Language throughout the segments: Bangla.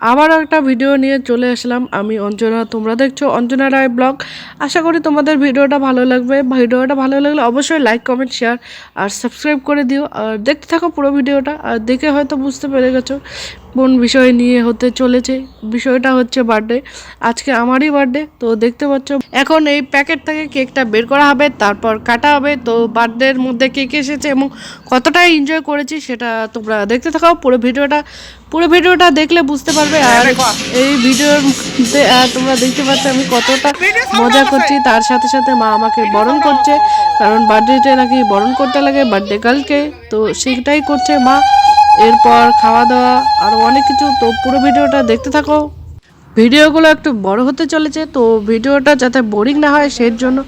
আবারও একটা ভিডিও নিয়ে চলে আসলাম। আমি অঞ্জনা, তোমরা দেখছ অঞ্জনা রায় ব্লগ। আশা করি তোমাদের ভিডিওটা ভালো লাগবে। ভিডিওটা ভালো লাগলে অবশ্যই লাইক কমেন্ট শেয়ার আর সাবস্ক্রাইব করে দিও। আর দেখতে থাকো পুরো ভিডিওটা। আর দেখে হয়তো বুঝতে পেরে গেছো কোন বিষয় নিয়ে হতে চলেছে। বিষয়টা হচ্ছে বার্থডে আজকে আমারই বার্থডে তো দেখতে পাচ্ছ। এখন এই প্যাকেট থেকে কেকটা বের করা হবে তারপর কাটা হবে। তো বার্থডের মধ্যে কেক এসেছে এবং কতটা এনজয় করেছি সেটা তোমরা দেখতে থাকো। পুরো ভিডিওটা পুরো ভিডিওটা দেখলে বুঝতে পারবে। আর এই ভিডিওর মধ্যে তোমরা দেখতে পাচ্ছ আমি কতটা মজা করছি। তার সাথে সাথে মা আমাকে বরণ করছে। কারণ বার্থডেতে নাকি বরণ করতে লাগে বার্থডে গার্লকে তো সেটাই করছে মা। এরপর খাওয়া দাওয়া আরও অনেক কিছু। তো পুরো ভিডিওটা দেখতে থাকো। ভিডিওগুলো একটু বড় হতে চলেছে, তো ভিডিওটা যাতে বোরিং না হয় সেই জন্য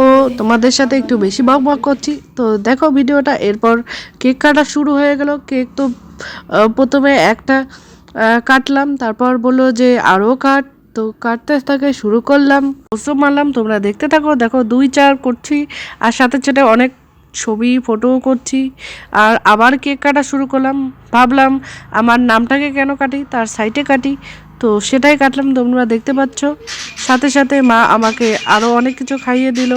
ও তোমাদের সাথে একটু বেশি বক বক করছি। তো দেখো ভিডিওটা, এরপর কেক কাটা শুরু হয়ে গেল। কেক তো প্রথমে একটা কাটলাম, তারপর বলল যে আরও কাট। তো কাটতে থাকে শুরু করলাম। ওসব মারলাম, তোমরা দেখতে থাকো। দেখো দুই চার করছি, আর সাথে সাথে অনেক ছবি ফটো করছি। আর আবার কেক কাটা শুরু করলাম। ভাবলাম, আমার নামটাকে কেন কাটি? তার সাইটে কাটি। তো সেটাই কাটলাম। তোমরা দেখতে পাচ্ছ। সাথে সাথে মা আমাকে আরও অনেক কিছু খাইয়ে দিল।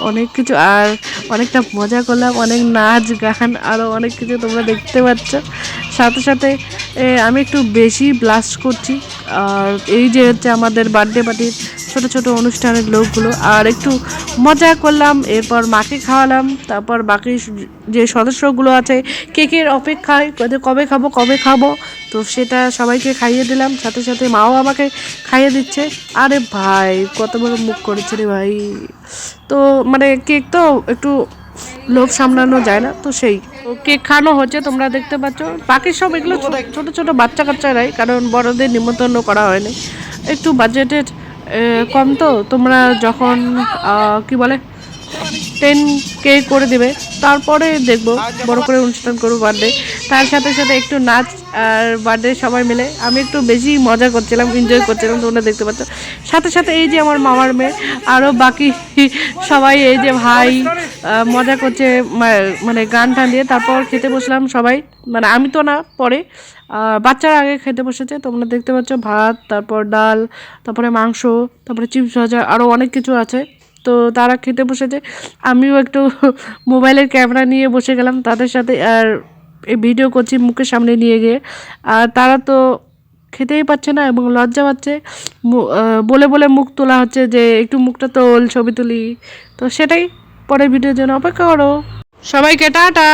অনেক কিছু আর অনেকটা মজা করলাম। অনেক নাচ, গান আরও অনেক কিছু তোমরা দেখতে পাচ্ছ। সাথে সাথে আমি একটু বেশি ব্লাস্ট করছি। আর এই যে হচ্ছে আমাদের বার্থডে পার্টির ছোট ছোট অনুষ্ঠানের লোকগুলো। আর একটু মজা করলাম, এরপর মাকে খাওয়ালাম, তারপর বাকি যে সদস্যগুলো আছে, কেকের অপেক্ষায় কবে- কবে খাব কবে খাব, তো সেটা সবাইকে খাইয়ে দিলাম। সাথে সাথে মাও আমাকে খাইয়ে দিচ্ছে। আরে ভাই, কত বড় মুখ করেছে রে ভাই। তো মানে কেক তো একটু লোভ সামলানো যায় না, তো সেই। কেক খাওয়ানো হচ্ছে, তোমরা দেখতে পাচ্ছ। বাকি সব এগুলো ছোট ছোট বাচ্চা কাচ্চারাই কারণ বড়দের নিমন্ত্রণ করা হয়নি। একটু বাজেটের কম তো তোমরা যখন কি বলে টেন কে করে দেবে তারপরে দেখব, বড় করে অনুষ্ঠান করব বার্থডে তার সাথে সাথে একটু নাচ আর বার্থডে সবাই মিলে। আমি একটু বেশি মজা করছিলাম এনজয় করছিলাম, তোমরা দেখতে পাচ্ছ। সাথে সাথে এই যে আমার মামার মেয়ে আরও বাকি সবাই এই যে ভাই মজা করছে মানে গান টান দিয়ে। তারপর খেতে বসলাম সবাই। মানে আমি তো না, পরে। বাচ্চারা আগে খেতে বসেছে, তোমরা দেখতে পাচ্ছ ভাত, তারপর ডাল, তারপরে মাংস, তারপরে চিপস ভাজা আরও অনেক কিছু আছে। তো তারা খেতে বসেছে। আমিও একটু মোবাইলের ক্যামেরা নিয়ে বসে গেলাম তাদের সাথে আর ভিডিও করছি মুখের সামনে নিয়ে গিয়ে। আর তারা তো খেতেই পাচ্ছে না এবং লজ্জা পাচ্ছে। বলে বলে মুখ তোলা হচ্ছে যে একটু মুখটা তোল, ছবি তুলি। তো সেটাই পরে ভিডিও জন্য অপেক্ষা করো। সবাইকে টাটা।